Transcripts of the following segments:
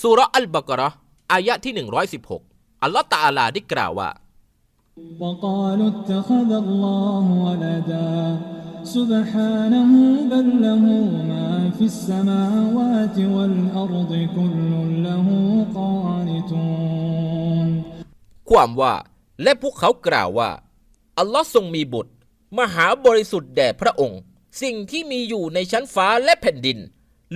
สุราะห์อัลบากเราะห์อายะที่ 116 อัลลอฮฺตะอาลาได้กล่าวว่า وقالوا اتخذ الله ولدا سبحانه بل له ما في السماوات والأرض كل له قانتون ความว่า และพวกเขากล่าวว่า อัลลอฮ์ทรงมีบุตร มหาบริสุทธิ์แด่พระองค์ สิ่งที่มีอยู่ในชั้นฟ้าและแผ่นดิน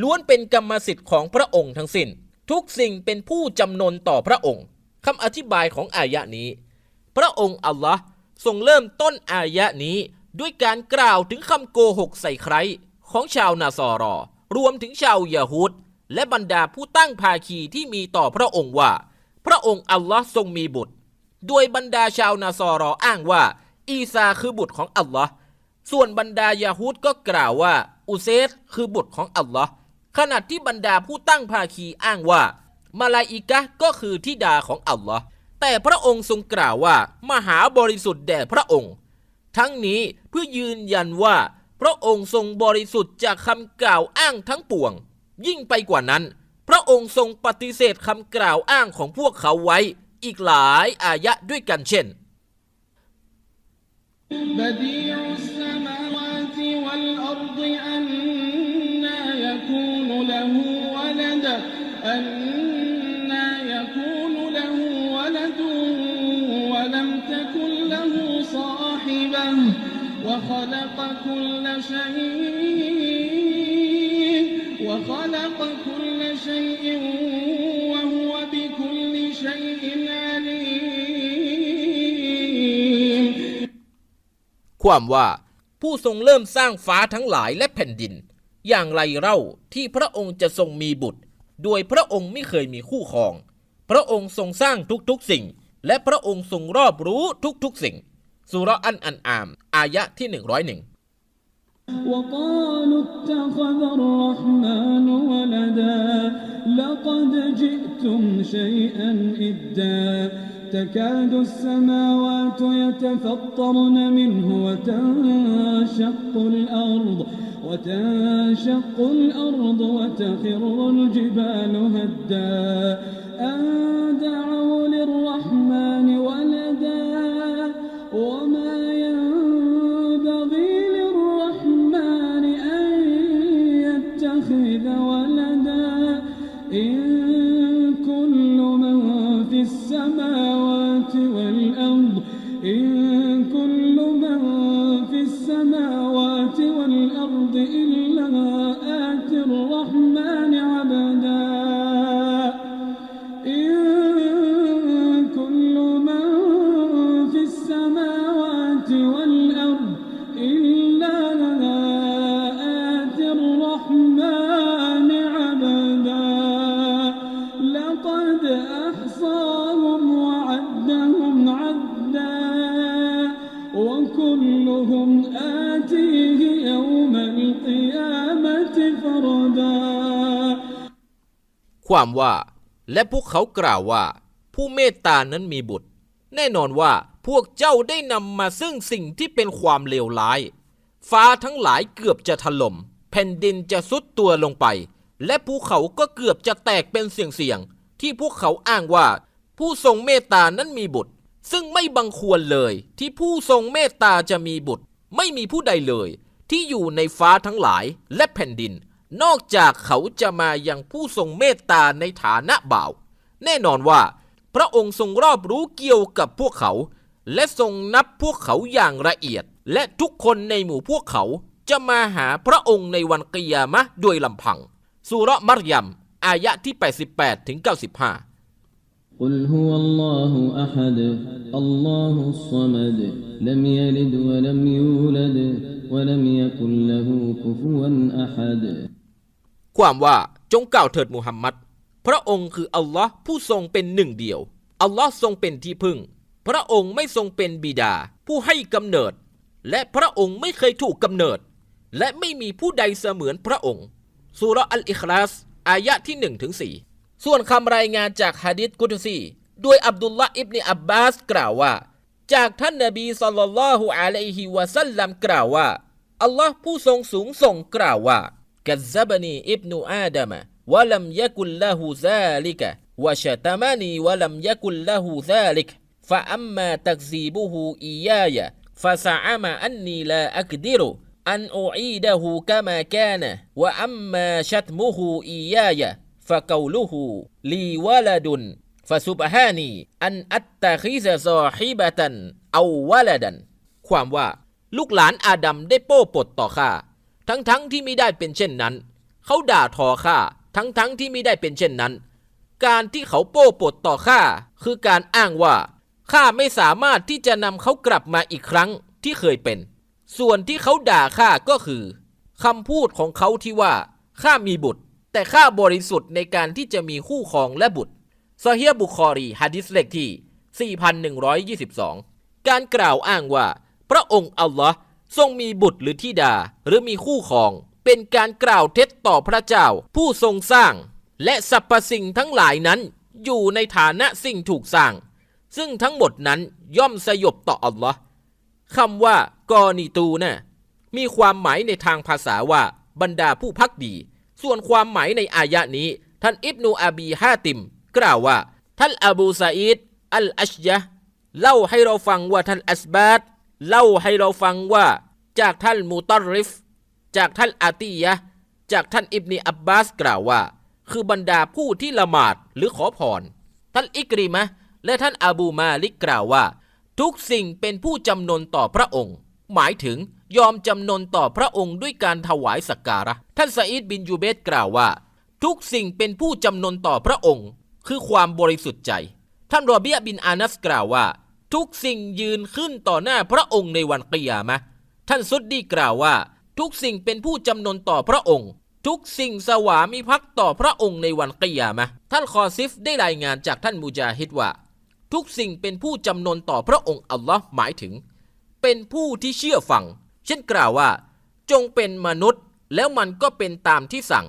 ล้วนเป็นกรรมสิทธิ์ของพระองค์ทั้งสิ้น ทุกสิ่งเป็นผู้จำนนต่อพระองค์คำอธิบายของอายะนี้ พระองค์อัลลอฮ์ทรงเริ่มต้นอายะนี้ด้วยการกล่าวถึงคำโกหกใส่ใครของชาวนาซอรอ รวมถึงชาวยาฮูดและบรรดาผู้ตั้งภาคีที่มีต่อพระองค์ว่า พระองค์อัลลอฮ์ทรงมีบุตร โดยบรรดาชาวนาซอรออ้างว่า อีซาคือบุตรของอัลลอฮ์ส่วนบรรดายาฮูดก็กล่าวว่า อุเซสคือบุตรของอัลลอฮ์ ขณะที่บรรดาผู้ตั้งภาคีอ้างว่ามาลาอิกะก็คือทิดาของอัลลอฮ์แต่พระองค์ทรงกล่าวว่า มหาบริสุทธิ์แด่พระองค์ ทั้งนี้เพื่อยืนยันว่า พระองค์ทรงบริสุทธิ์จากคำกล่าวอ้างทั้งปวง ยิ่งไปกว่านั้น พระองค์ทรงปฏิเสธคำกล่าวอ้างของพวกเขาไว้ อีกหลายอายะด้วยกันเช่น บดีอุสมาวาติวัลอัรฎอัน ولد أنا يكون له ولد ولم تكن له صاحبة وخلق كل شيء وخلق كل شيء وهو بكل شيء عليم ความว่าผู้ทรงเริ่มสร้างฟ้าทั้งหลายและแผ่นดิน อย่างไรเล่าที่พระองค์จะทรงมีบุตร โดยพระองค์ไม่เคยมีคู่ครอง พระองค์ทรงสร้างทุกๆสิ่ง และพระองค์ทรงรอบรู้ทุกๆสิ่งสุราะห์อันอันอาม อายะที่ 101 وقالوا اتخذ الرحمن ولدا لقد جئتم شيئا إدا تكاد السماوات يتفطرن منه وتنشق الأرض وتنشق الأرض وتخر الجبال هدا. أن دعوا والأرض إلا آتي الرحمن ความว่า และพวกเขากล่าวว่า ผู้เมตตานั้นมีบุตร แน่นอนว่าพวกเจ้าได้นำมาซึ่งสิ่งที่เป็นความเลวร้าย ฟ้าทั้งหลายเกือบจะถล่มแผ่นดินจะซุดตัวลงไป และภูเขาก็เกือบจะแตกเป็นเสียงๆที่พวกเขาอ้างว่า ผู้ทรงเมตตานั้นมีบุตร ซึ่งไม่บังควรเลยที่ผู้ทรงเมตตาจะมีบุตร ไม่มีผู้ใดเลย ที่อยู่ในฟ้าทั้งหลายและแผ่นดิน นอกจากเขาจะมายังผู้ทรงเมตตาในฐานะบ่าว แน่นอนว่า พระองค์ทรงรอบรู้เกี่ยวกับพวกเขา และทรงนับพวกเขาอย่างละเอียด และทุกคนในหมู่พวกเขาจะมาหาพระองค์ในวันกิยามะห์ด้วยลำพังสุเราะห์มัรยัม อายะที่ 88ถึง95 قل هو الله أحد الله الصمد لم يلد ولم يولد ولم يكن له كفوا أحد ความว่าจงกล่าวเถิดมูฮัมมัดพระองค์คืออัลลอฮ์ผู้ทรงเป็นหนึ่งเดียว อัลลอฮ์ทรงเป็นที่พึ่ง พระองค์ไม่ทรงเป็นบิดา ผู้ให้กำเนิด และพระองค์ไม่เคยถูกกำเนิด และไม่มีผู้ใดเสมือนพระองค์สุรอัลอิคลาส อายะที่1ถึง4ส่วนคำรายงานจากฮะดิษกุดซีโดยอับดุลละอิบเนอับบาสกล่าวว่า จากท่านนบีสัลลัลลอฮุอะลัยฮิวะสัลลัมกล่าวว่า อัลลอฮ์ผู้ทรงสูงส่งกล่าวว่า กัซซับนีอิบนูอาดัมะ ولم يكن له ذلك وشتمني ولم يكن له ذلك فأما تكذيبه إياي فزعم أني لا أقدر أن أعيده كما كان وأما شتمه إياي فقوله لي ولد فسبحاني أن أتخذ صاحبة أو ولدا ความว่าลูกหลานอาดัมได้โป้ปดต่อข้า ทั้งๆทที่ไม่ได้เป็นเช่นนั้น เขาด่าทอข้าทั้งๆทที่ไม่ได้เป็นเช่นนั้น การที่เขาโป้ปดต่อข้าคือการอ้างว่าข้าไม่สามารถที่จะนำเขากลับมาอีกครั้งที่เคยเป็น ส่วนที่เขาด่าข้าก็คือคำพูดของเขาที่ว่าข้ามีบุตร แต่ข้าบริสุทธิ์ในการที่จะมีคู่ครองและบุตรซอฮีฮ์บุคอรีฮะดิษเลขที่ 4122 การกล่าวอ้างว่า พระองค์อัลลอฮ์ ทรงมีบุตรหรือธิดา หรือมีคู่ครอง เป็นการกล่าวเท็จต่อพระเจ้า ผู้ทรงสร้าง และสรรพสิ่งทั้งหลายนั้น อยู่ในฐานะสิ่งถูกสร้าง ซึ่งทั้งหมดนั้นย่อมสยบต่ออัลลอฮ์คำว่ากอนีตูนะ่ะมีความหมายในทางภาษาว่าบรรดาผู้พักดี ส่วนความหมายในอายะนี้ ท่านอิบนูอาบีฮาติม กล่าวว่า ท่านอบูซาอิดอัลอัชยะเล่าให้เราฟังว่าท่านอัสบาด เล่าให้เราฟังว่า จากท่านมูตอริฟ จากท่านอาตียะจากท่านอิบนีอับบาสกล่าวว่า คือบรรดาผู้ที่ละหมาดหรือขอพรท่านอิกริมะและท่านอาบูมาลิกกล่าวว่า ทุกสิ่งเป็นผู้จำนนต่อพระองค์ หมายถึงยอมจำนนต่อพระองค์ด้วยการถวายสักการะ ท่านซาอิดบินยูเบตกล่าวว่า ทุกสิ่งเป็นผู้จำนนต่อพระองค์ คือความบริสุทธิ์ใจ ท่านรอเบียบินอานัสกล่าวว่า ทุกสิ่งยืนขึ้นต่อหน้าพระองค์ในวันกิยามะท่านซุดดีกล่าวว่า ทุกสิ่งเป็นผู้จำนนต่อพระองค์ ทุกสิ่งสวามิภักดิ์ต่อพระองค์ในวันกิยามะท่านคอซิฟได้รายงานจากท่านมูจาฮิดว่า ทุกสิ่งเป็นผู้จำนนต่อพระองค์อัลลอฮ์หมายถึง เป็นผู้ที่เชื่อฟัง เช่นกล่าวว่า จงเป็นมนุษย์ แล้วมันก็เป็นตามที่สั่ง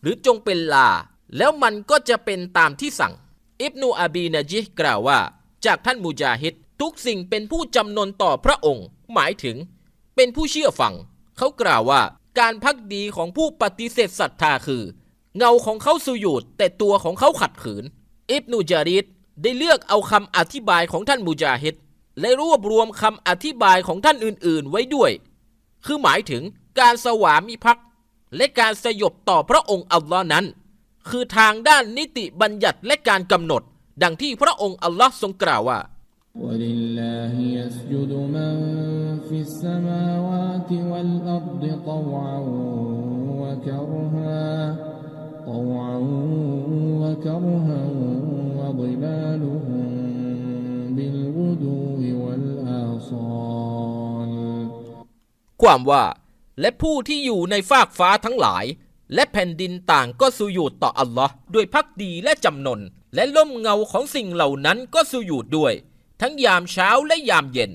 หรือจงเป็นลา แล้วมันก็จะเป็นตามที่สั่ง อิบนูอาบีนาจิฮ์กล่าวว่า จากท่านมูจาฮิดทุกสิ่งเป็นผู้จำนนต่อพระองค์ หมายถึง เป็นผู้เชื่อฟัง เขากล่าวว่าการพักดีของผู้ปฏิเสธศรัทธาคือ เงาของเขาสุยูดแต่ตัวของเขาขัดขืน อิบนูจาริดได้เลือกเอาคำอธิบายของท่านมูจาฮิดและรวบรวมคำอธิบายของท่านอื่น ๆ ไว้ด้วย คือหมายถึงการสวามิภักดิ์และการสยบต่อพระองค์อัลลอฮ์นั้น คือทางด้านนิติบัญญัติและการกำหนด ดังที่พระองค์อัลลอฮ์ทรงกล่าวว่า ولله يسجد من في السماوات والأرض طوعا وكرها طوعا وكرها وظلالهم بالغدو والآصال ความว่า และผู้ที่อยู่ในฟากฟ้าทั้งหลาย และแผ่นดินต่างก็สุยูดต่ออัลลอฮ์ด้วยพักดีและจำนน และล่มเงาของสิ่งเหล่านั้นก็สุยูดด้วย ทั้งยามเช้าและยามเย็น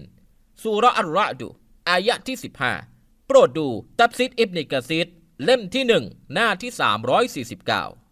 สุราอัลระดูอายะที่ 15 โปรดดู ตับซิดอิบนิกะซิดเล่มที่หนึ่งหน้าที่ 349